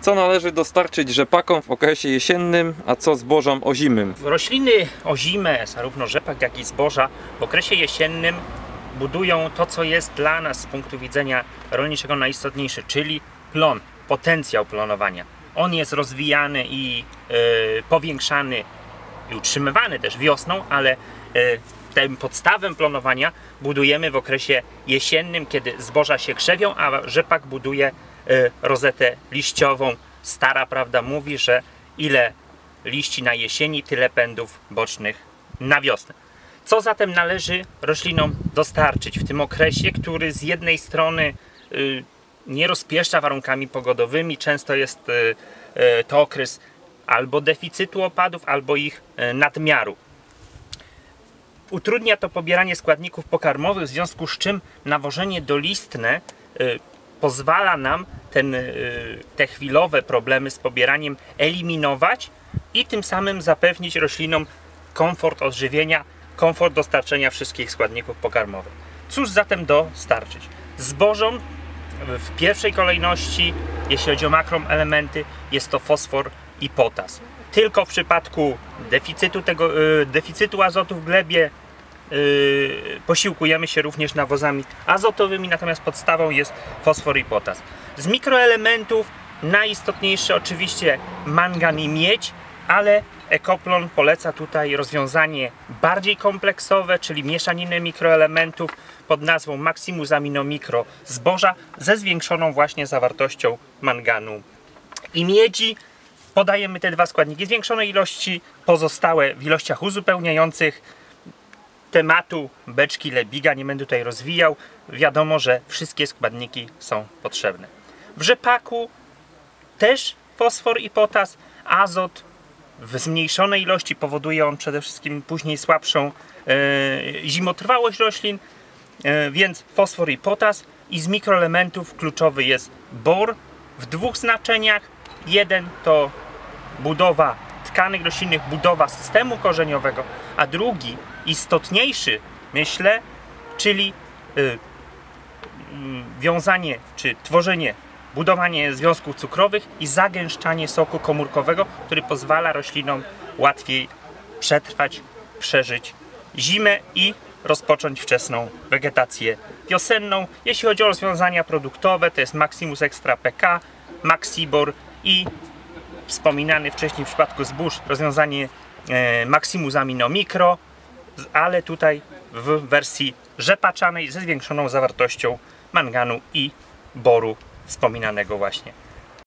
Co należy dostarczyć rzepakom w okresie jesiennym, a co zbożom ozimym? Rośliny ozime, zarówno rzepak, jak i zboża, w okresie jesiennym budują to, co jest dla nas z punktu widzenia rolniczego najistotniejsze, czyli plon, potencjał plonowania. On jest rozwijany i e, powiększany i utrzymywany też wiosną, ale e, tę podstawę plonowania budujemy w okresie jesiennym, kiedy zboża się krzewią, a rzepak buduje rozetę liściową. Stara prawda mówi, że ile liści na jesieni, tyle pędów bocznych na wiosnę. Co zatem należy roślinom dostarczyć w tym okresie, który z jednej strony y, nie rozpieszcza warunkami pogodowymi, często jest y, y, to okres albo deficytu opadów, albo ich y, nadmiaru. Utrudnia to pobieranie składników pokarmowych, w związku z czym nawożenie dolistne y, pozwala nam ten, y, te chwilowe problemy z pobieraniem eliminować i tym samym zapewnić roślinom komfort odżywienia, komfort dostarczenia wszystkich składników pokarmowych. Cóż zatem dostarczyć? Zbożom w pierwszej kolejności, jeśli chodzi o makroelementy, jest to fosfor i potas. Tylko w przypadku deficytu, tego, y, deficytu azotu w glebie posiłkujemy się również nawozami azotowymi, natomiast podstawą jest fosfor i potas. Z mikroelementów najistotniejsze oczywiście mangan i miedź, ale Ekoplon poleca tutaj rozwiązanie bardziej kompleksowe, czyli mieszaninę mikroelementów pod nazwą Maximus Amino Micro zboża ze zwiększoną właśnie zawartością manganu i miedzi. Podajemy te dwa składniki zwiększonej ilości, pozostałe w ilościach uzupełniających tematu beczki Lebiga nie będę tutaj rozwijał. Wiadomo, że wszystkie składniki są potrzebne. W rzepaku też fosfor i potas, azot w zmniejszonej ilości powoduje on przede wszystkim później słabszą e, zimotrwałość roślin, e, więc fosfor i potas i z mikroelementów kluczowy jest bor w dwóch znaczeniach. Jeden to budowa tkanek roślinnych, budowa systemu korzeniowego, a drugi, istotniejszy, myślę, czyli y, mm, wiązanie czy tworzenie, budowanie związków cukrowych i zagęszczanie soku komórkowego, który pozwala roślinom łatwiej przetrwać, przeżyć zimę i rozpocząć wczesną wegetację wiosenną. Jeśli chodzi o rozwiązania produktowe, to jest Maximus Extra PK, Maxibor i wspominany wcześniej w przypadku zbóż rozwiązanie e, Maximus Amino Micro, z- ale tutaj w wersji rzepaczanej ze zwiększoną zawartością manganu i boru wspominanego właśnie